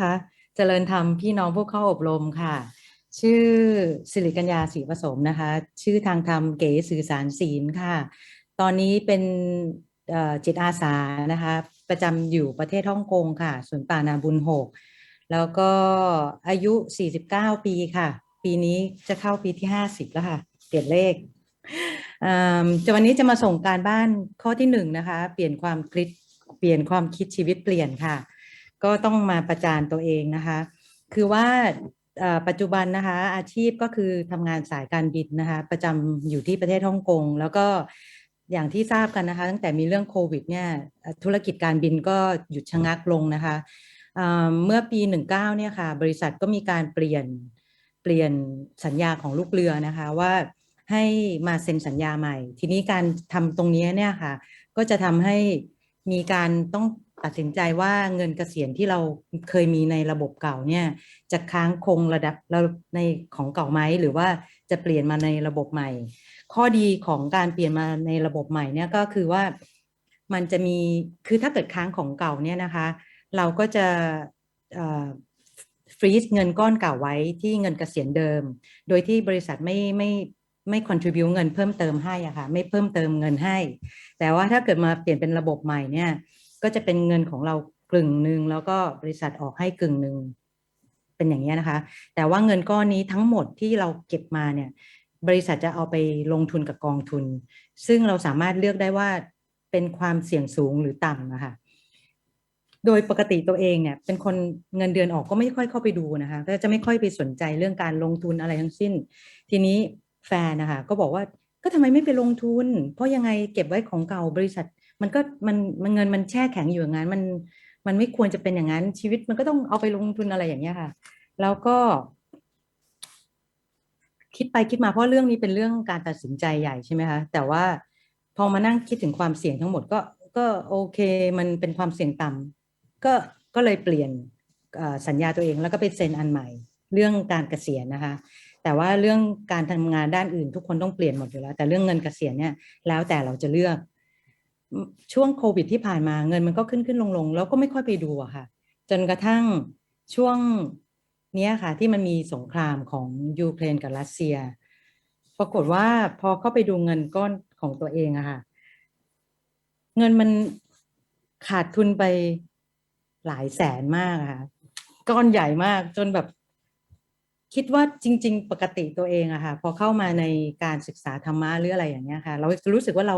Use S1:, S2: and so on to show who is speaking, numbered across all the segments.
S1: นะคะ เจริญธรรมพี่น้องผู้เข้าอบรมค่ะ ชื่อสิริกัญญาศรีผสมนะคะ ชื่อทางธรรมเก๋สื่อสารศีลค่ะ ตอนนี้เป็นจิตอาสานะคะ ประจำอยู่ประเทศฮ่องกงค่ะสวนป่านาบุญหก แล้วก็อายุ 49 ปีค่ะ ปีนี้จะเข้าปีที่ 50 แล้วค่ะเปลี่ยนเลขอ่าจะวันนี้จะมาส่งการบ้านข้อที่หนึ่งนะคะ เปลี่ยนความคิดเปลี่ยนความคิดชีวิตเปลี่ยนค่ะ ก็ต้องมาประจานตัวเองนะคะ คือว่าปัจจุบันนะคะ อาชีพก็คือทำงานสายการบินนะคะ ประจำอยู่ที่ประเทศฮ่องกงแล้วก็อย่างที่ทราบกันนะคะ ตั้งแต่มีเรื่องโควิดเนี่ยธุรกิจการบินก็หยุดชะงักลงนะคะเมื่อปี 19เนี่ยค่ะ บริษัทก็มีการเปลี่ยนเปลี่ยนสัญญาของลูกเรือนะคะว่าให้มาเซ็นสัญญาใหม่ ทีนี้การทำตรงนี้เนี่ยค่ะ ก็จะทำให้มีการต้อง ตัดสินใจว่าเงินเกษียณที่เราเคยมีในระบบเก่าเนี่ยจะค้างคงระดับเราในของเก่าไหมหรือว่าจะเปลี่ยนมาในระบบใหม่ ข้อดีของการเปลี่ยนมาในระบบใหม่เนี่ยก็คือว่ามันจะมีคือถ้าเกิดค้างของเก่าเนี่ยนะคะ เราก็จะฟรีซเงินก้อนเก่าไว้ที่เงินเกษียณเดิม โดยที่บริษัทไม่ไม่ไม่ contribu เงินเพิ่มเติมให้อะค่ะไม่เพิ่มเติมเงินให้ แต่ว่าถ้าเกิดมาเปลี่ยนเป็นระบบใหม่เนี่ย ก็จะเป็นเงินของเรากึ่งหนึ่งแล้วก็บริษัทออกให้กึ่งหนึ่งเป็นอย่างนี้นะคะ แต่ว่าเงินก้อนนี้ทั้งหมดที่เราเก็บมาเนี่ย บริษัทจะเอาไปลงทุนกับกองทุน ซึ่งเราสามารถเลือกได้ว่าเป็นความเสี่ยงสูงหรือต่ำนะคะโดยปกติตัวเองเนี่ย เป็นคนเงินเดือนออกก็ไม่ค่อยเข้าไปดูนะคะก็จะไม่ค่อยไปสนใจเรื่องการลงทุนอะไรทั้งสิ้น ทีนี้แฟนนะคะก็บอกว่าก็ทำไมไม่ไปลงทุน เพราะยังไงเก็บไว้ของเก่าบริษัท มันก็มันมันเงินมันแช่แข็งอยู่อย่างนั้นมันมันไม่ควรจะเป็นอย่างนั้น ชีวิตมันก็ต้องเอาไปลงทุนอะไรอย่างเงี้ยค่ะ แล้วก็ คิดไปคิดมาเพราะเรื่องนี้เป็นเรื่องการตัดสินใจใหญ่ใช่ไหมคะแต่ว่าพอมานั่งคิดถึงความเสี่ยงทั้งหมดก็ก็โอเค มันเป็นความเสี่ยงต่ำก็ก็เลยเปลี่ยนสัญญาตัวเองแล้วก็ไปเซ็นอันใหม่ เรื่องการเกษียณนะคะ แต่ว่าเรื่องการทำงานด้านอื่น ทุกคนต้องเปลี่ยนหมดอยู่แล้ว แต่เรื่องเงินเกษียณเนี่ยแล้วแต่เราจะเลือก ช่วงโควิดที่ผ่านมาเงินมันก็ขึ้นขึ้นลงลงแล้วก็ไม่ค่อยไปดูอะค่ะ จนกระทั่งช่วงเนี้ยค่ะ ที่มันมีสงครามของยูเครนกับรัสเซีย ปรากฏว่าพอเข้าไปดูเงินก้อนของตัวเองอะค่ะ เงินมันขาดทุนไปหลายแสนมากค่ะ ก้อนใหญ่มากจนแบบ คิดว่าจริง ๆ ปกติตัวเองอะค่ะพอเข้ามาในการศึกษาธรรมะหรืออะไรอย่างเงี้ยค่ะ เรารู้สึกว่าเรา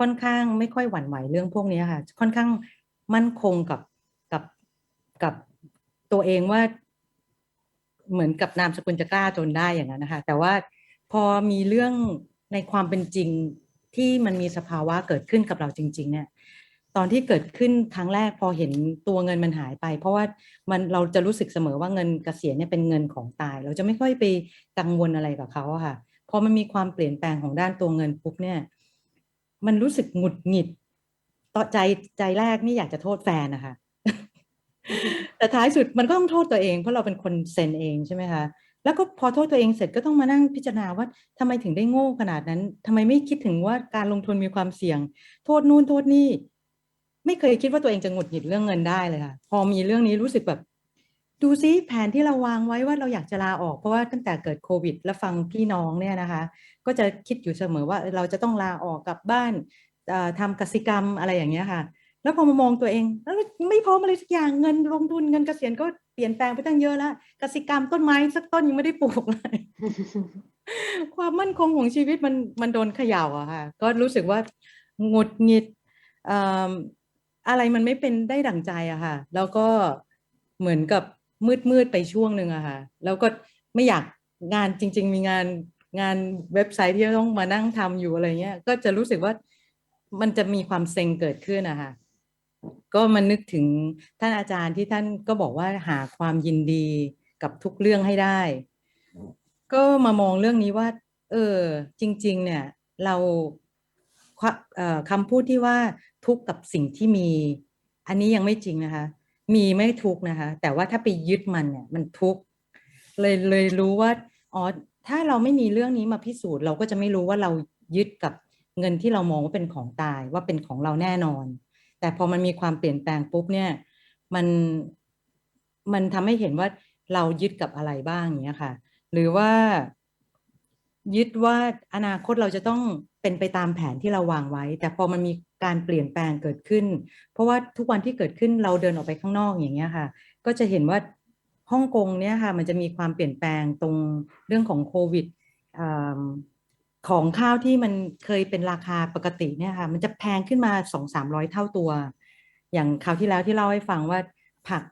S1: ค่อนข้างไม่ค่อยหวั่นไหวเรื่องพวกนี้ค่ะ ค่อนข้างมั่นคงกับกับกับตัวเองว่า เหมือนกับนามสกุลจะกล้าจนได้อย่างนั้นนะคะ แต่ว่าพอมีเรื่องในความเป็นจริงที่มันมีสภาวะเกิดขึ้นกับเราจริง ๆ เนี่ย ตอนที่เกิดขึ้นครั้งแรกพอเห็นตัวเงินมันหายไป เพราะว่ามันเราจะรู้สึกเสมอว่าเงินเกษียณเนี่ยเป็นเงินของตาย เราจะไม่ค่อยไปกังวลอะไรกับเขาค่ะพอมันมีความเปลี่ยนแปลงของด้านตัวเงินปุ๊บเนี่ย มันรู้สึกหงุดหงิดต่อใจใจแรกนี่อยากจะโทษแฟนนะคะแต่ท้ายสุดมันก็ต้องโทษตัวเอง เพราะเราเป็นคนเซ็นเองใช่ไหมคะแล้วก็พอโทษตัวเองเสร็จก็ต้องมานั่งพิจารณาว่าทำไมถึงได้โง่ขนาดนั้นทำไมไม่คิดถึงว่าการลงทุนมีความเสี่ยง โทษนู่นโทษนี่ ไม่เคยคิดว่าตัวเองจะหงุดหงิดเรื่องเงินได้เลยค่ะ พอมีเรื่องนี้รู้สึกแบบ ดูซิแผนที่เราวางไว้ว่าเราอยากจะลาออกเพราะว่าตั้งแต่เกิดโควิด แล้วฟังพี่น้องเนี่ยนะคะ ก็จะคิดอยู่เสมอว่าเราจะต้องลาออกกลับบ้านเอ่อทำกสิกรรมอะไรอย่างเงี้ยค่ะ แล้วพอมามองตัวเองแล้วไม่พร้อมอะไรสักอย่างเงินลงทุนเงินเกษียณก็เปลี่ยนแปลงไปตั้งเยอะแล้วกสิกรรมต้นไม้สักต้นยังไม่ได้ปลูกเลยความมั่นคงของชีวิตมันมันโดนเขย่าอะค่ะ ก็รู้สึกว่าหงุดหงิด อะไรมันไม่เป็นได้ดั่งใจอะค่ะ แล้วก็เหมือนกับมืดมืดๆไปช่วงหนึ่งอะค่ะ แล้วก็ไม่อยากงานจริง ๆ มีงานงานเว็บไซต์ที่ต้องมานั่งทำอยู่อะไรเงี้ย ก็จะรู้สึกว่ามันจะมีความเซ็งเกิดขึ้นอะค่ะ ก็มานึกถึงท่านอาจารย์ที่ท่านก็บอกว่าหาความยินดีกับทุกเรื่องให้ได้ ก็มามองเรื่องนี้ว่า เออ จริง ๆ เนี่ย เรา คำพูดที่ว่าทุกข์กับสิ่งที่มี อันนี้ยังไม่จริงนะคะ มีไม่ทุกข์นะคะ แต่ว่าถ้าไปยึดมันเนี่ยมันทุกข์เลยเลยรู้ว่าอ๋อถ้าเราไม่มีเรื่องนี้มาพิสูจน์ เราก็จะไม่รู้ว่าเรายึดกับเงินที่เรามองว่าเป็นของตายว่าเป็นของเราแน่นอน แต่พอมันมีความเปลี่ยนแปลงปุ๊บเนี่ยมันมันทำให้เห็นว่าเรายึดกับอะไรบ้างอย่างเงี้ยค่ะ หรือว่ายึดว่าอนาคตเราจะต้อง เป็นไปตามแผนที่เราวางไว้ แต่พอมันมีการเปลี่ยนแปลงเกิดขึ้น เพราะว่าทุกวันที่เกิดขึ้นเราเดินออกไปข้างนอกอย่างเงี้ยค่ะ ก็จะเห็นว่าฮ่องกงเนี่ยค่ะมันจะมีความเปลี่ยนแปลงตรงเรื่องของโควิดของข้าวที่มันเคยเป็นราคาปกติเนี่ยค่ะมันจะแพงขึ้นมาสองสามร้อยเท่าตัว อย่างคราวที่แล้วที่เล่าให้ฟังว่าผัก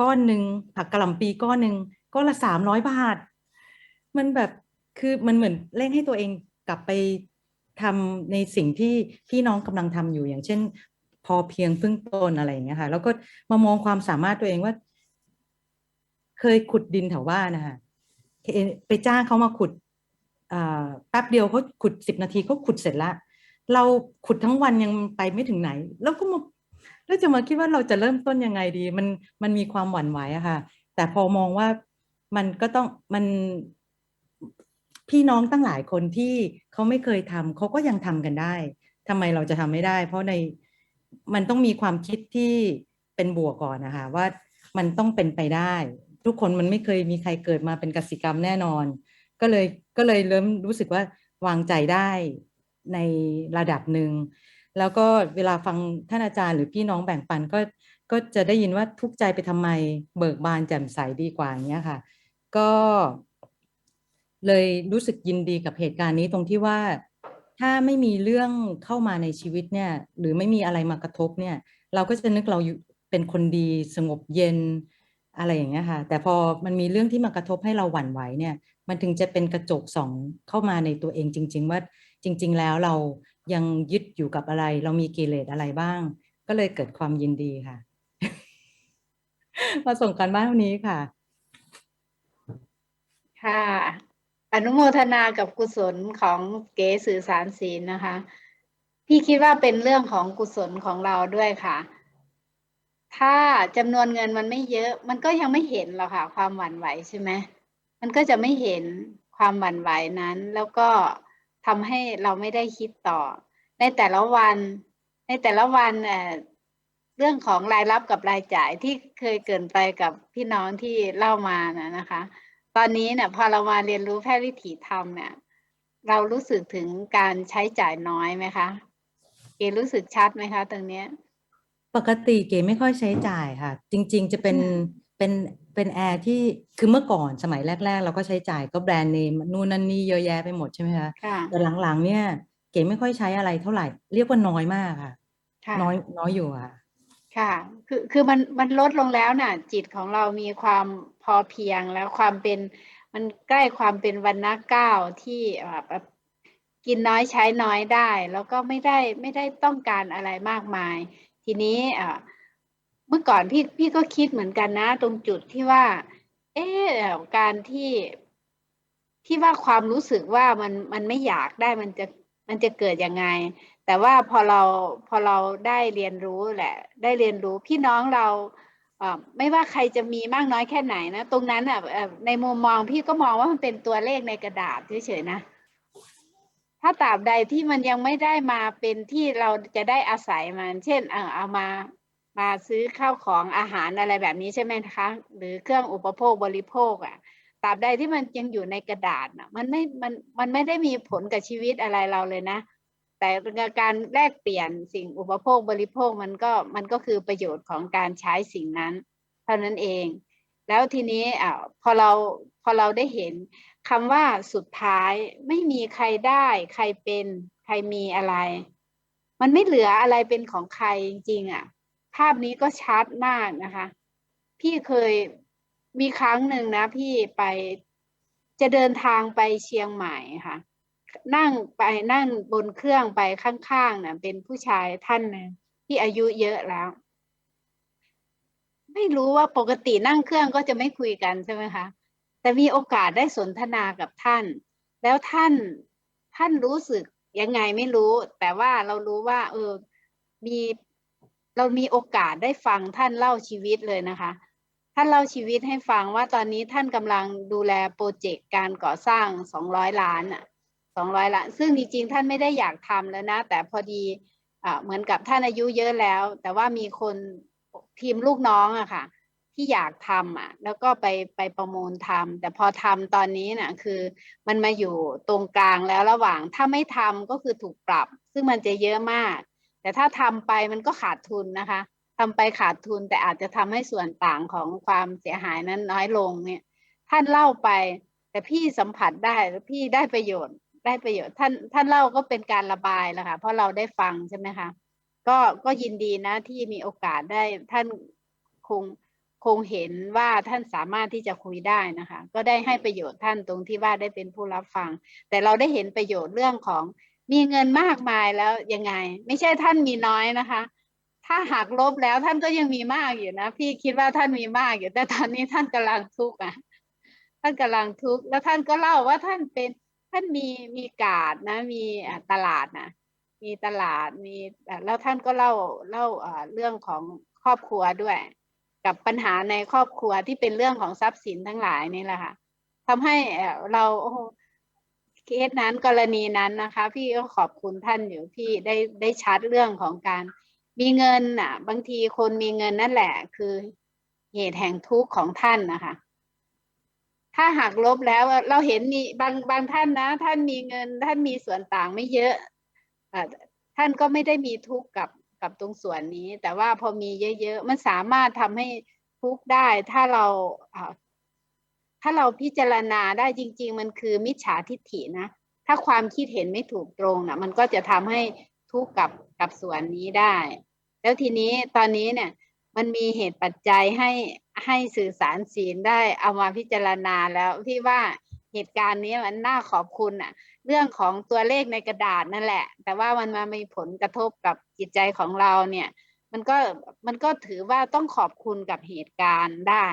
S1: ก้อนหนึ่งผักกะหล่ำปีก้อนหนึ่งก้อนละสามร้อยบาท มันแบบคือมันเหมือนเร่งให้ตัวเองกลับไป ทำในสิ่งที่พี่น้องกำลังทำอยู่อย่างเช่น พอเพียงพึ่งตนอะไรอย่างเงี้ยค่ะ แล้วก็มามองความสามารถตัวเองว่า เคยขุดดินแถวบ้านนะคะไปจ้างเขามาขุดแป๊บเดียวเขาขุดสิบนาทีเขาขุดเสร็จล้วเราขุดทั้งวันยังไปไม่ถึงไหน แล้วก็มาแล้วจะมาคิดว่าเราจะเริ่มต้นยังไงดี มันมันมีความหวั่นไหวอะค่ะ แต่พอมองว่ามันก็ต้องมัน พี่น้องตั้งหลายคนที่เขาไม่เคยทำเขาก็ยังทำกันได้ทำไมเราจะทำไม่ได้ เพราะในมันต้องมีความคิดที่เป็นบวกก่อนนะคะว่ามันต้องเป็นไปได้ ทุกคนมันไม่เคยมีใครเกิดมาเป็นกสิกรรมแน่นอน ก็เลยก็เลยเริ่มรู้สึกว่าวางใจได้ในระดับหนึ่งแล้วก็เวลาฟังท่านอาจารย์หรือพี่น้องแบ่งปันก็ก็จะได้ยินว่าทุกใจไปทำไมเบิกบานแจ่มใสดีกว่าอย่างเงี้ยค่ะ ก็ เลยรู้สึกยินดีกับเหตุการณ์นี้ตรงที่ว่า ถ้าไม่มีเรื่องเข้ามาในชีวิตเนี่ย หรือไม่มีอะไรมากระทบเนี่ย เราก็จะนึกเราอยู่เป็นคนดีสงบเย็นอะไรอย่างเงี้ยค่ะ แต่พอมันมีเรื่องที่มากระทบให้เราหวั่นไหวเนี่ย มันถึงจะเป็นกระจกส่องเข้ามาในตัวเองจริง ๆ ว่าจริง ๆ แล้วเรายังยึดอยู่กับอะไร เรามีกิเลสอะไรบ้าง ก็เลยเกิดความยินดีค่ะมาส่งกันบ้านวันนี้ค่ะ
S2: ค่ะ อนุโมทนากับกุศลของเก๋สื่อสารศีลนะคะ พี่คิดว่าเป็นเรื่องของกุศลของเราด้วยค่ะ ถ้าจำนวนเงินมันไม่เยอะ มันก็ยังไม่เห็นหรอกค่ะ ความหวั่นไหวใช่ไหมมันก็จะไม่เห็นความหวั่นไหวนั้น แล้วก็ทำให้เราไม่ได้คิดต่อ ในแต่ละวัน ในแต่ละวันเอ่อเรื่องของรายรับกับรายจ่ายที่เคยเกินไปกับพี่น้องที่เล่ามานะนะคะ ตอนนี้เนี่ยพอเรามาเรียนรู้แพทย์วิถีธรรมเนี่ย เรารู้สึกถึงการใช้จ่ายน้อยไหมคะเกรู้สึกชัดไหมคะตรงเนี้ย
S1: ปกติเก๋ไม่ค่อยใช้จ่ายค่ะ จริง ๆ จะเป็น
S2: อืม
S1: เป็นเป็นแอร์ที่คือเมื่อก่อนสมัยแรก ๆ เราก็ใช้จ่ายก็แบรนด์เนมนู่นนั่นนี่เยอะแยะไปหมดใช่ไหมคะ
S2: ค่ะ
S1: แต่หลังๆ เนี่ย เก๋ไม่ค่อยใช้อะไรเท่าไหร่ เรียกว่าน้อยมากค่ะ
S2: ค่ะ
S1: น้อยน้อยอยู่ค่ะ
S2: ค่ะ คือคือมันมันลดลงแล้วน่ะ จิตของเรามีความ พอเพียงแล้วความเป็นมันใกล้ความเป็นวันนะเก้าที่แบบกินน้อยใช้น้อยได้ แล้วก็ไม่ได้ไม่ได้ต้องการอะไรมากมาย ทีนี้เมื่อก่อนพี่พี่ก็คิดเหมือนกันนะ ตรงจุดที่ว่า เออการที่ที่ว่าความรู้สึกว่ามันมันไม่อยากได้มันจะมันจะเกิดยังไง แต่ว่าพอเราพอเราได้เรียนรู้แหละ ได้เรียนรู้พี่น้องเรา ไม่ว่าใครจะมีมากน้อยแค่ไหนนะ ตรงนั้นอะในมุมมองพี่ก็มองว่ามันเป็นตัวเลขในกระดาษเฉยๆนะถ้าตราบใดที่มันยังไม่ได้มาเป็นที่เราจะได้อาศัยมัน เช่น เออเอามามาซื้อข้าวของอาหารอะไรแบบนี้ใช่ไหมคะ หรือเครื่องอุปโภคบริโภคอะตราบใดที่มันยังอยู่ในกระดาษน่ะมันไม่มันมันไม่ได้มีผลกับชีวิตอะไรเราเลยนะ แต่การแลกเปลี่ยนสิ่งอุปโภคบริโภคมันก็มันก็คือประโยชน์ของการใช้สิ่งนั้น เท่านั้นเอง แล้วทีนี้อ่าพอเราพอเราได้เห็นคำว่าสุดท้ายไม่มีใครได้ ใครเป็นใครมีอะไร มันไม่เหลืออะไรเป็นของใครจริงๆอะ ภาพนี้ก็ชัดมากนะคะ พี่เคยมีครั้งหนึ่งนะ พี่ไปจะเดินทางไปเชียงใหม่ค่ะ นั่งไปนั่งบนเครื่องไปข้างๆน่ะ เป็นผู้ชายท่านหนึ่งที่อายุเยอะแล้ว ไม่รู้ว่าปกตินั่งเครื่องก็จะไม่คุยกันใช่ไหมคะ แต่มีโอกาสได้สนทนากับท่าน แล้วท่านท่านรู้สึกยังไงไม่รู้ แต่ว่าเรารู้ว่า เออมีเรามีโอกาสได้ฟังท่านเล่าชีวิตเลยนะคะ ท่านเล่าชีวิตให้ฟังว่าตอนนี้ท่านกำลังดูแลโปรเจกต์การก่อสร้างสองร้อยล้านอะ สองร้อยล้านซึ่งจริงๆท่านไม่ได้อยากทำแล้วนะ แต่พอดีอเหมือนกับท่านอายุเยอะแล้ว แต่ว่ามีคนทีมลูกน้องอะค่ะ ที่อยากทำอะแล้วก็ไปไปประมูลทำแต่พอทำตอนนี้น่ะคือมันมาอยู่ตรงกลางแล้วระหว่างถ้าไม่ทำก็คือถูกปรับ ซึ่งมันจะเยอะมาก แต่ถ้าทำไปมันก็ขาดทุนนะคะทำไปขาดทุนแต่อาจจะทำให้ส่วนต่างของความเสียหายนั้นน้อยลงเนี่ย ท่านเล่าไป แต่พี่สัมผัสได้แล้วพี่ได้ประโยชน์ ได้ประโยชน์ท่านท่านเล่าก็เป็นการระบายแหละค่ะเพราะเราได้ฟังใช่ไหมคะก็ก็ยินดีนะที่มีโอกาสได้ท่านคงคงเห็นว่าท่านสามารถที่จะคุยได้นะคะ ก็ได้ให้ประโยชน์ท่านตรงที่ว่าได้เป็นผู้รับฟัง แต่เราได้เห็นประโยชน์เรื่องของมีเงินมากมายแล้วยังไง ไม่ใช่ท่านมีน้อยนะคะ ถ้าหักลบแล้วท่านก็ยังมีมากอยู่นะ พี่คิดว่าท่านมีมากอยู่แต่ตอนนี้ท่านกำลังทุกข์อะท่านกำลังทุกข์แล้วท่านก็เล่าว่าท่านเป็น ท่านมีมีการ์ดนะ มีอ่าตลาดนะ มีตลาดมีอ่าแล้วท่านก็เล่าเล่าอ่าเรื่องของครอบครัวด้วย กับปัญหาในครอบครัวที่เป็นเรื่องของทรัพย์สินทั้งหลายนี่แหละค่ะทำให้เอ่อเราโอ้โหเคสนั้นกรณีนั้นนะคะ พี่ก็ขอบคุณท่านอยู่ที่ได้ได้ชัดเรื่องของการ มีเงินน่ะ บางทีคนมีเงินนั่นแหละ คือเหตุแห่งทุกข์ของท่านนะคะ ถ้าหักลบแล้วเราเห็นมีบางบางท่านนะ ท่านมีเงิน ท่านมีส่วนต่างไม่เยอะอ่าท่านก็ไม่ได้มีทุกข์กับกับตรงส่วนนี้ แต่ว่าพอมีเยอะๆมันสามารถทำให้ทุกข์ได้ถ้าเราอ่าถ้าเราพิจารณาได้จริง ๆ มันคือมิจฉาทิฏฐินะถ้าความคิดเห็นไม่ถูกตรงนะมันก็จะทำให้ทุกข์กับกับส่วนนี้ได้ แล้วทีนี้ตอนนี้เนี่ย มันมีเหตุปัจจัยให้ให้สื่อสารศีลได้เอามาพิจารณาแล้วพี่ว่าเหตุการณ์นี้มันน่าขอบคุณอะเรื่องของตัวเลขในกระดาษนั่นแหละ แต่ว่ามันมามีผลกระทบกับจิตใจของเราเนี่ย มันก็มันก็ถือว่าต้องขอบคุณกับเหตุการณ์ได้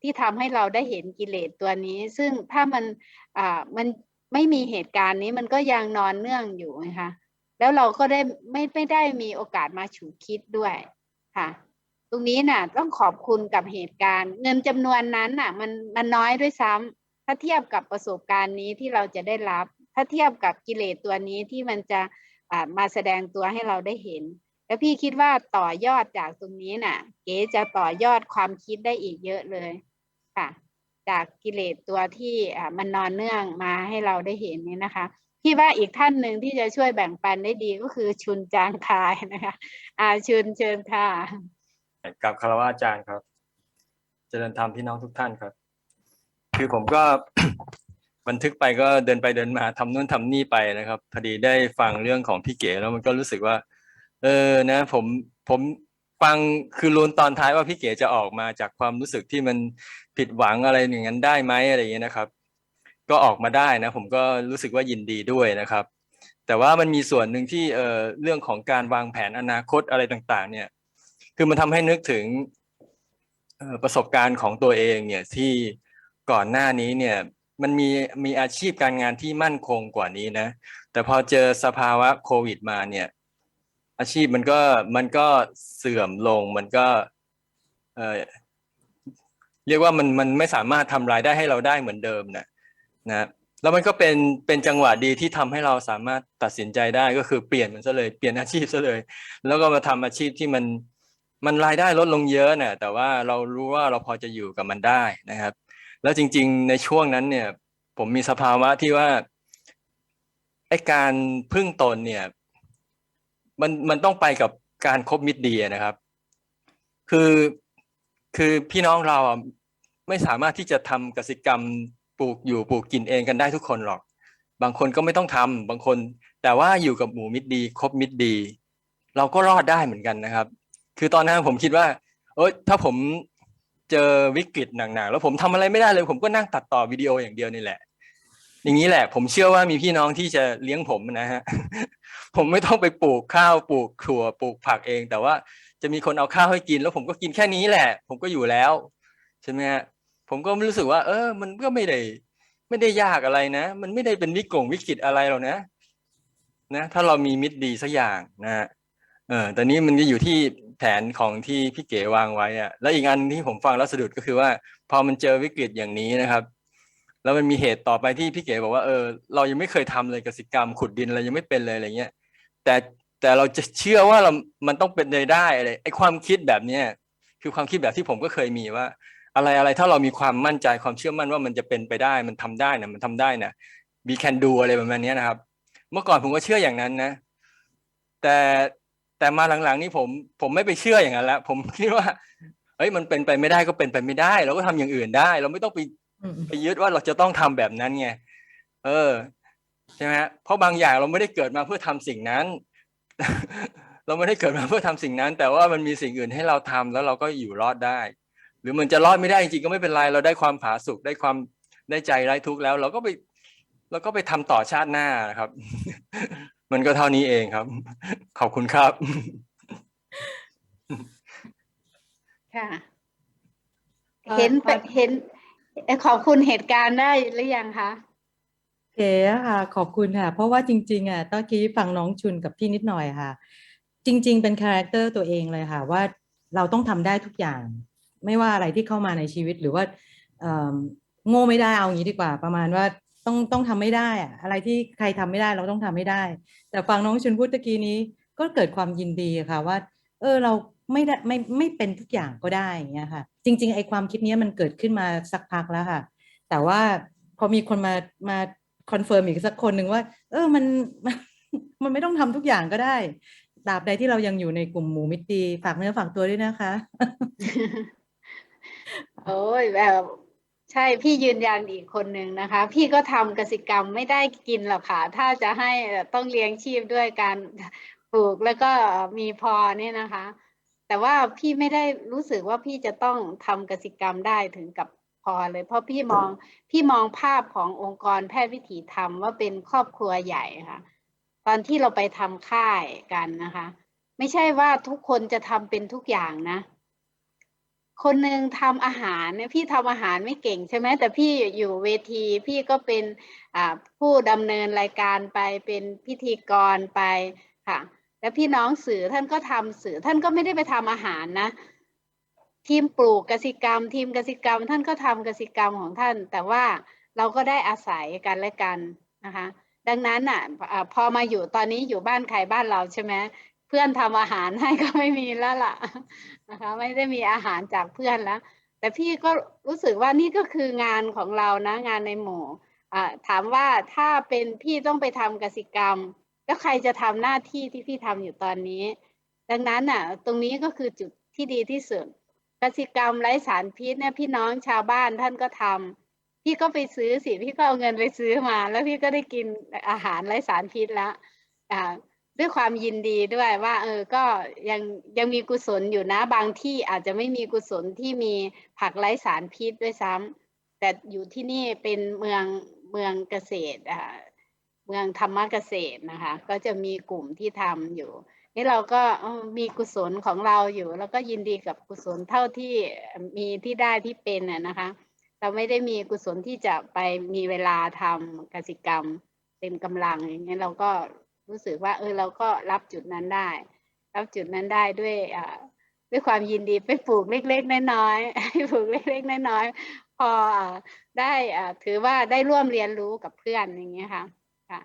S2: ที่ทำให้เราได้เห็นกิเลสตัวนี้ ซึ่งถ้ามันอ่ามันไม่มีเหตุการณ์นี้มันก็ยังนอนเนื่องอยู่นะคะแล้วเราก็ได้ไม่ไม่ได้มีโอกาสมาฉุกคิดด้วยค่ะ ตรงนี้น่ะ ต้องขอบคุณกับเหตุการณ์ เงินจำนวนนั้นน่ะ มันมันน้อยด้วยซ้ำถ้าเทียบกับประสบการณ์นี้ที่เราจะได้รับ ถ้าเทียบกับกิเลสตัวนี้ที่มันจะมาแสดงตัวให้เราได้เห็น แล้วพี่คิดว่าต่อยอดจากตรงนี้น่ะ เก๋จะต่อยอดความคิดได้อีกเยอะเลยค่ะ จากกิเลสตัวที่มันนอนเนื่องมาให้เราได้เห็นนี้นะคะพี่ว่าอีกท่านหนึ่งที่จะช่วยแบ่งปันได้ดีก็คือชุนจางคายนะคะอาชุนเชิญค่ะ
S3: กับคารวะอาจารย์ครับ เจริญธรรมพี่น้องทุกท่านครับ คือผมก็ บันทึกไปก็เดินไปเดินมาทำนู่นทำนี่ไปนะครับ พอดีได้ฟังเรื่องของพี่เก๋แล้วมันก็รู้สึกว่า เออนะ ผมผมฟังคือรุนตอนท้ายว่าพี่เก๋จะออกมาจากความรู้สึกที่มันผิดหวังอะไรอย่างนั้นได้ไหมอะไรอย่างเงี้ยนะครับ ก็ออกมาได้นะ ผมก็รู้สึกว่ายินดีด้วยนะครับ แต่ว่ามันมีส่วนหนึ่งที่เออเรื่องของการวางแผนอนาคตอะไรต่าง ๆ เนี่ย คือมันทำให้นึกถึงประสบการณ์ของตัวเองเนี่ยที่ก่อนหน้านี้เนี่ยมันมีมีอาชีพการงานที่มั่นคงกว่านี้นะ แต่พอเจอสภาวะโควิดมาเนี่ย อาชีพมันก็มันก็เสื่อมลงมันก็เออเรียกว่ามันมันไม่สามารถทำรายได้ให้เราได้เหมือนเดิมนะนะแล้วมันก็เป็นเป็นจังหวะดีที่ทำให้เราสามารถตัดสินใจได้ก็คือเปลี่ยนมันซะเลยเปลี่ยนอาชีพซะเลย แล้วก็มาทำอาชีพที่มัน มันรายได้ลดลงเยอะเนี่ยแต่ว่าเรารู้ว่าเราพอจะอยู่กับมันได้นะครับ แล้วจริง ๆ ในช่วงนั้นเนี่ย ผมมีสภาวะที่ว่าไอ้การพึ่งตนเนี่ย มันมันต้องไปกับการคบมิตรดีนะครับ คือคือพี่น้องเราไม่สามารถที่จะทำกสิกรรมปลูกอยู่ปลูกกินเองกันได้ทุกคนหรอก บางคนก็ไม่ต้องทำบางคน แต่ว่าอยู่กับหมู่มิตรดีคบมิตรดี เราก็รอดได้เหมือนกันนะครับ คือตอนนั้นผมคิดว่า เอ้ยถ้าผมเจอวิกฤตหนักๆแล้วผมทำอะไรไม่ได้เลย ผมก็นั่งตัดต่อวิดีโออย่างเดียวนี่แหละ อย่างนี้แหละ ผมเชื่อว่ามีพี่น้องที่จะเลี้ยงผมนะฮะผมไม่ต้องไปปลูกข้าวปลูกถั่วปลูกผักเอง แต่ว่าจะมีคนเอาข้าวให้กิน แล้วผมก็กินแค่นี้แหละ ผมก็อยู่แล้วใช่ไหมฮะผมก็รู้สึกว่า เออ มันก็ไม่ได้ไม่ได้ยากอะไรนะ มันไม่ได้เป็นวิกฤตวิกฤตอะไรหรอกนะนะถ้าเรามีมิตรดีสักอย่างนะเออแต่นี้มันก็อยู่ที่ ผนของที่พี่เก๋วางไว้อะแล้วอีกอันที่ผมฟังแล้วสะดุดก็คือว่า พอมันเจอวิกฤตอย่างนี้นะครับ แล้วมันมีเหตุต่อไปที่พี่เก๋บอกว่าเออเรายังไม่เคยทำเลยกสิกรรม ขุดดินอะไรยังไม่เป็นเลยอะไรเงี้ยแต่แต่เราจะเชื่อว่าเรา มันต้องเป็นไปได้อะไรไอ้ความคิดแบบเนี้ยคือความคิดแบบที่ผมก็เคยมีว่า อะไรอะไรถ้าเรามีความมั่นใจความเชื่อมั่นว่ามันจะเป็นไปได้มันทำได้นะมันทำได้นะ we can do อะไรประมาณนี้นะครับ เมื่อก่อนผมก็เชื่ออย่างนั้นนะ แต่ แต่มาหลังๆนี่ผมผมไม่ไปเชื่ออย่างนั้นแล้วผมคิดว่าเฮ้ยมันเป็นไปไม่ได้ก็เป็นไปไม่ได้ เราก็ทำอย่างอื่นได้ เราไม่ต้องไป
S1: อืม
S3: ไปยึดว่าเราจะต้องทำแบบนั้นไงเออใช่ไหมฮะเพราะบางอย่างเราไม่ได้เกิดมาเพื่อทำสิ่งนั้น เราไม่ได้เกิดมาเพื่อทำสิ่งนั้น แต่ว่ามันมีสิ่งอื่นให้เราทำแล้วเราก็อยู่รอดได้ หรือมันจะรอดไม่ได้จริงๆก็ไม่เป็นไรเราได้ความผาสุกได้ความได้ใจไร้ทุกข์แล้ว เราก็ไปเราก็ไปทำต่อชาติหน้านะครับ มันก็เท่านี้เองครับ ขอบคุณครับ
S2: ค่ะ
S1: เอ่อ
S2: เห็น
S1: ตอน
S2: เห็นเอ่อขอบคุณเหตุการณ์ได้หรือยังคะ
S1: โอเคค่ะ ขอบคุณค่ะ เพราะว่าจริง ๆ อะตะกี้ฟังน้องชุนกับพี่นิดหน่อยค่ะ จริง ๆ เป็นคาแรคเตอร์ตัวเองเลยค่ะ ว่าเราต้องทำได้ทุกอย่าง ไม่ว่าอะไรที่เข้ามาในชีวิตหรือว่าเอิ่มโง่ไม่ได้เอางี้ดีกว่า ประมาณว่า ต้องต้องทำไม่ได้อะอะไรที่ใครทำไม่ได้เราต้องทำไม่ได้ แต่ฟังน้องชุนพูดตะกี้นี้ก็เกิดความยินดีอะค่ะว่า เออเราไม่ได้ไม่ไม่เป็นทุกอย่างก็ได้อย่างเงี้ยค่ะ จริง ๆ ไอ้ความคิดเนี้ยมันเกิดขึ้นมาสักพักแล้วค่ะ แต่ว่าพอมีคนมามาคอนเฟิร์มอีกสักคนหนึ่งว่า เออมันมันไม่ต้องทำทุกอย่างก็ได้ตราบใดที่เรายังอยู่ในกลุ่มหมูมิตรีฝากเนื้อฝากตัวด้วยนะคะ
S2: โอ้ยแบบ ใช่พี่ยืนยันอีกคนหนึ่งนะคะ พี่ก็ทำกสิกรรมไม่ได้กินหรอกค่ะ ถ้าจะให้ต้องเลี้ยงชีพด้วยการปลูกแล้วก็มีพอเนี่ยนะคะ แต่ว่าพี่ไม่ได้รู้สึกว่าพี่จะต้องทำกสิกรรมได้ถึงกับพอเลย เพราะพี่มองพี่มองภาพขององค์กรแพทย์วิถีธรรมว่าเป็นครอบครัวใหญ่ค่ะ ตอนที่เราไปทำค่ายกันนะคะ ไม่ใช่ว่าทุกคนจะทำเป็นทุกอย่างนะ คนหนึ่งทำอาหารเนี่ยพี่ทำอาหารไม่เก่งใช่ไหมแต่พี่อยู่เวทีพี่ก็เป็นผู้ดำเนินรายการไปเป็นพิธีกรไปค่ะ แล้วพี่น้องสื่อท่านก็ทำสื่อท่านก็ไม่ได้ไปทำอาหารนะ ทีมปลูกกสิกรรม ทีมกสิกรรม ท่านก็ทำกสิกรรมของท่าน แต่ว่าเราก็ได้อาศัยกันและกันนะคะดังนั้นอะพอมาอยู่ตอนนี้อยู่บ้านใครบ้านเราใช่ไหม พื่อนทำอาหารให้ก็ไม่มีแล้วล่ะนะคะ ไม่ได้มีอาหารจากเพื่อนแล้ว แต่พี่ก็รู้สึกว่านี่ก็คืองานของเรานะ งานในหมู่อ่าถามว่าถ้าเป็นพี่ต้องไปทำกสิกรรม แล้วใครจะทำหน้าที่ที่พี่ทำอยู่ตอนนี้ ดังนั้นน่ะ ตรงนี้ก็คือจุดที่ดีที่สุดกสิกรรมไร้สารพิษเนี่ยพี่น้องชาวบ้านท่านก็ทำพี่ก็ไปซื้อสิพี่ก็เอาเงินไปซื้อมา แล้วพี่ก็ได้กินอาหารไร้สารพิษแล้วอ่า ด้วยความยินดีด้วยว่า เออก็ยังยังมีกุศลอยู่นะบางที่อาจจะไม่มีกุศลที่มีผักไร้สารพิษด้วยซ้ำแต่อยู่ที่นี่เป็นเมืองเมืองเกษตรอ่าเมืองธรรมเกษตรนะคะ ก็จะมีกลุ่มที่ทำอยู่นี่เราก็มีกุศลของเราอยู่ แล้วก็ยินดีกับกุศลเท่าที่มีที่ได้ที่เป็นน่ะนะคะ เราไม่ได้มีกุศลที่จะไปมีเวลาทำกสิกรรมเต็มกำลังอย่างเงี้ยเราก็ รู้สึกว่าเออเราก็รับจุดนั้นได้ รับจุดนั้นได้ด้วยอ่าด้วยความยินดีไปปลูกเล็กๆน้อยๆปลูกเล็กๆน้อยๆพอได้อ่าถือว่าได้ร่วมเรียนรู้กับเพื่อนอย่างเงี้ยค่ะค่ะ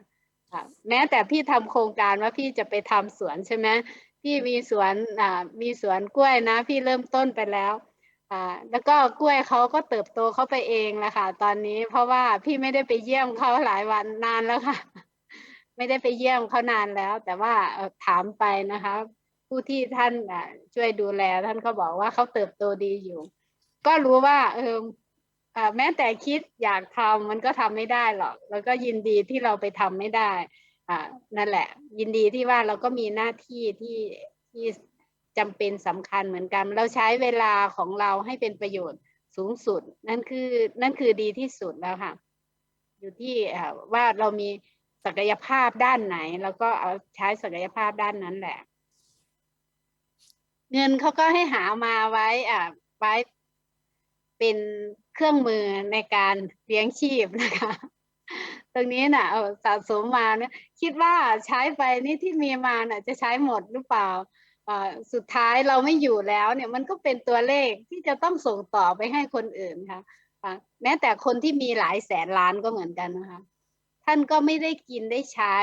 S2: แม้แต่พี่ทำโครงการว่าพี่จะไปทำสวนใช่ไหมพี่มีสวนอ่ามีสวนกล้วยนะ พี่เริ่มต้นไปแล้วอ่าแล้วก็กล้วยเขาก็เติบโตเข้าไปเองแหละค่ะ ตอนนี้เพราะว่าพี่ไม่ได้ไปเยี่ยมเขาหลายวันนานแล้วค่ะ ไม่ได้ไปเยี่ยมเขานานแล้ว แต่ว่าถามไปนะคะ ผู้ที่ท่านช่วยดูแลท่านก็บอกว่าเขาเติบโตดีอยู่ ก็รู้ว่าเออแม้แต่คิดอยากทำมันก็ทำไม่ได้หรอก แล้วก็ยินดีที่เราไปทำไม่ได้อ่านั่นแหละ ยินดีที่ว่าเราก็มีหน้าที่ที่ที่จำเป็นสำคัญเหมือนกัน เราใช้เวลาของเราให้เป็นประโยชน์สูงสุด นั่นคือนั่นคือดีที่สุดแล้วค่ะ อยู่ที่ว่าเรามี ศักยภาพด้านไหน แล้วก็เอาใช้ศักยภาพด้านนั้นแหละ เงินเขาก็ให้หามาไว้อ่าไว้เป็นเครื่องมือในการเลี้ยงชีพนะคะ ตรงนี้น่ะเอาสะสมมาเนี่ยคิดว่าใช้ไปนี่ที่มีมาน่ะ จะใช้หมดหรือเปล่าอ่าสุดท้ายเราไม่อยู่แล้วเนี่ยมันก็เป็นตัวเลขที่จะต้องส่งต่อไปให้คนอื่นค่ะอ่าแม้แต่คนที่มีหลายแสนล้านก็เหมือนกันนะคะ ท่านก็ไม่ได้กินได้ใช้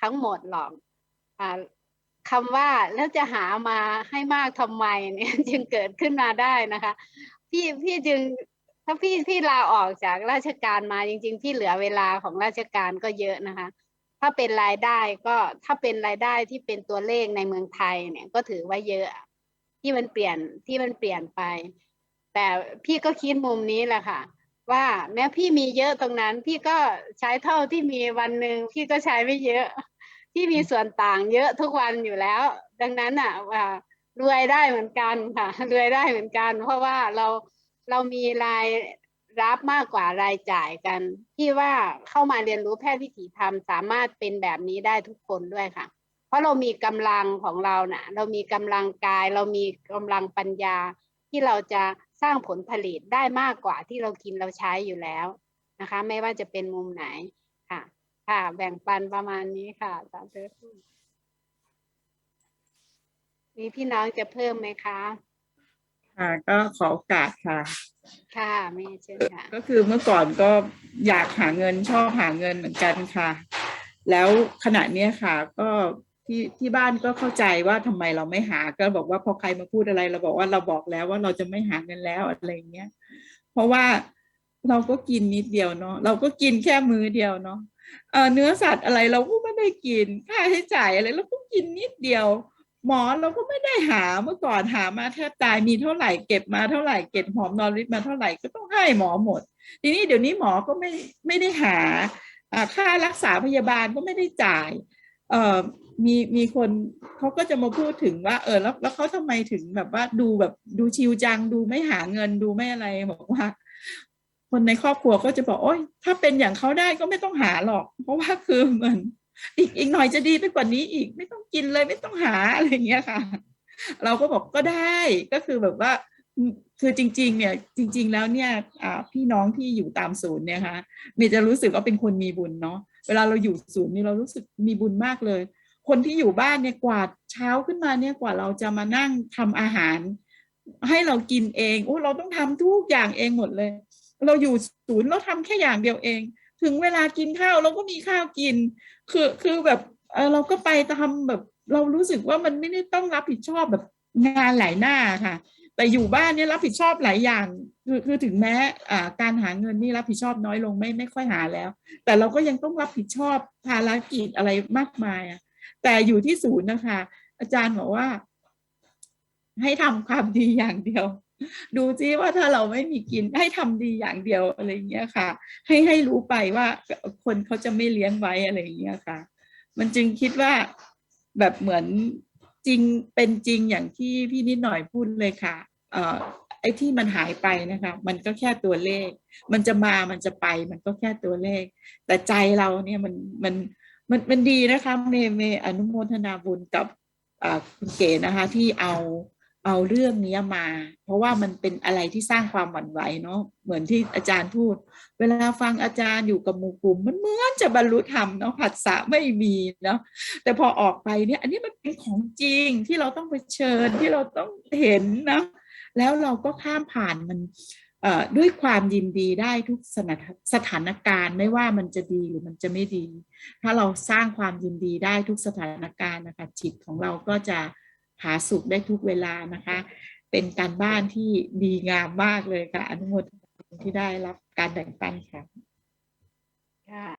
S2: ทั้งหมดหรอกอคำว่าแล้วจะหามาให้มากทำไมเนี่ยจึงเกิดขึ้นมาได้นะคะ พี่พี่จึงถ้าพี่พี่ลาออกจากราชการมาจริง ๆ พี่เหลือเวลาของราชการก็เยอะนะคะ ถ้าเป็นรายได้ก็ถ้าเป็นรายได้ที่เป็นตัวเลขในเมืองไทยเนี่ยก็ถือว่าเยอะ ที่มันเปลี่ยนที่มันเปลี่ยนไป แต่พี่ก็คิดมุมนี้แหละค่ะ ว่าแม้พี่มีเยอะตรงนั้น พี่ก็ใช้เท่าที่มีวันหนึ่งพี่ก็ใช้ไม่เยอะพี่มีส่วนต่างเยอะทุกวันอยู่แล้ว ดังนั้นอะว่ารวยได้เหมือนกันค่ะรวยได้เหมือนกัน เพราะว่าเราเรามีรายรับมากกว่ารายจ่ายกันพี่ว่าเข้ามาเรียนรู้แพทย์วิถีธรรม สามารถเป็นแบบนี้ได้ทุกคนด้วยค่ะ เพราะเรามีกำลังของเราน่ะ เรามีกำลังกาย เรามีกำลังปัญญาที่เราจะ สร้างผลผลิตได้มากกว่าที่เรากินเราใช้อยู่แล้วนะคะ ไม่ว่าจะเป็นมุมไหนค่ะ ค่ะ แบ่งปันประมาณนี้ค่ะสาธุมีพี่น้องจะเพิ่มไหมคะ
S4: ค่ะ ก็ขอโอกาสค่ะ
S2: ค่ะแม่เชิญค่ะ
S4: ก็คือเมื่อก่อนก็อยากหาเงินชอบหาเงินเหมือนกันค่ะ แล้วขณะเนี้ยค่ะก็ ที่ที่บ้านก็เข้าใจว่าทำไมเราไม่หาก็บอกว่าพอใครมาพูดอะไร เราบอกว่าเราบอกแล้วว่าเราจะไม่หาเงินแล้วอะไรเงี้ย เพราะว่าเราก็กินนิดเดียวเนาะเราก็กินแค่มือเดียวเนาะเออเนื้อสัตว์อะไรเราก็ไม่ได้กินค่าใช้จ่ายอะไรเราก็กินนิดเดียว หมอเราก็ไม่ได้หาเมื่อก่อนหามาแทบตายมีเท่าไหร่เก็บมาเท่าไหร่เก็บหอมนอนริดมาเท่าไหร่ก็ต้องให้หมอหมด ทีนี้เดี๋ยวนี้หมอก็ไม่ไม่ได้หาค่ารักษาพยาบาลก็ไม่ได้จ่าย เอ่อมีมีคนเขาก็จะมาพูดถึงว่า เออ แล้วแล้วเขาทำไมถึงแบบว่าดูแบบดูชิวจัง ดูไม่หาเงินดูไม่อะไรบอกว่า คนในครอบครัวก็จะบอกโอ้ยถ้าเป็นอย่างเขาได้ก็ไม่ต้องหาหรอก เพราะว่าคือเหมือนอีกอีกหน่อยจะดีไปกว่านี้อีกไม่ต้องกินเลยไม่ต้องหาอะไรอย่างเงี้ยค่ะ เราก็บอกก็ได้ก็คือแบบว่าอืมคือจริง ๆ เนี่ย จริง ๆ แล้วเนี่ยพี่น้องที่อยู่ตามศูนย์เนี่ยค่ะเมย์จะรู้สึกว่าเป็นคนมีบุญเนาะ เวลาเราอยู่ศูนย์นี่เรารู้สึกมีบุญมากเลย คนที่อยู่บ้านเนี่ยกวาดเช้าขึ้นมาเนี่ยกว่าเราจะมานั่งทำอาหาร ให้เรากินเองโอ้เราต้องทำทุกอย่างเองหมดเลย เราอยู่ศูนย์เราทำแค่อย่างเดียวเอง ถึงเวลากินข้าวเราก็มีข้าวกิน คือคือแบบเออเราก็ไปทำแบบเรารู้สึกว่ามันไม่ได้ต้องรับผิดชอบแบบงานหลายหน้าค่ะ แต่อยู่บ้านเนี่ยรับผิดชอบหลายอย่าง คือคือถึงแม้อ่าการหาเงินนี่รับผิดชอบน้อยลงไม่ไม่ค่อยหาแล้ว แต่เราก็ยังต้องรับผิดชอบภารกิจอะไรมากมายอะแต่อยู่ที่ศูนย์นะคะ อาจารย์บอกว่า ให้ทำความดีอย่างเดียว ดูซิว่าถ้าเราไม่มีกินให้ทำดีอย่างเดียวอะไรเงี้ยค่ะ ให้ให้รู้ไปว่าคนเขาจะไม่เลี้ยงไว้อะไรเงี้ยค่ะ มันจึงคิดว่าแบบเหมือน จริงเป็นจริงอย่างที่พี่นิดหน่อยพูดเลยค่ะเอ่อไอ้ที่มันหายไปนะคะ มันก็แค่ตัวเลข มันจะมามันจะไป มันก็แค่ตัวเลข แต่ใจเราเนี่ยมันมันมันมันดีนะคะเมย์เมย์อนุโมทนาบุญกับอ่าคุณเก๋นะคะที่เอา เอาเรื่องนี้มา เพราะว่ามันเป็นอะไรที่สร้างความหวั่นไหวเนาะเหมือนที่อาจารย์พูด เวลาฟังอาจารย์อยู่กับหมู่กลุ่ม มันเหมือนจะบรรลุธรรมเนาะผัสสะไม่มีเนาะแต่พอออกไปเนี่ย อันนี้มันเป็นของจริงที่เราต้องไปเชิญที่เราต้องเห็นนะแล้วเราก็ข้ามผ่านมันด้วยความยินดีได้ทุกสสถานการณ์ไม่ว่ามันจะดีหรือมันจะไม่ดี ถ้าเราสร้างความยินดีได้ทุกสถานการณ์นะคะจิตของเราก็จะ หาสุขได้ทุกเวลานะคะ เป็นการบ้านที่ดีงามมากเลยค่ะอนุโมทนาที่ได้รับการแบ่งปันค่ะ
S2: ค่ะ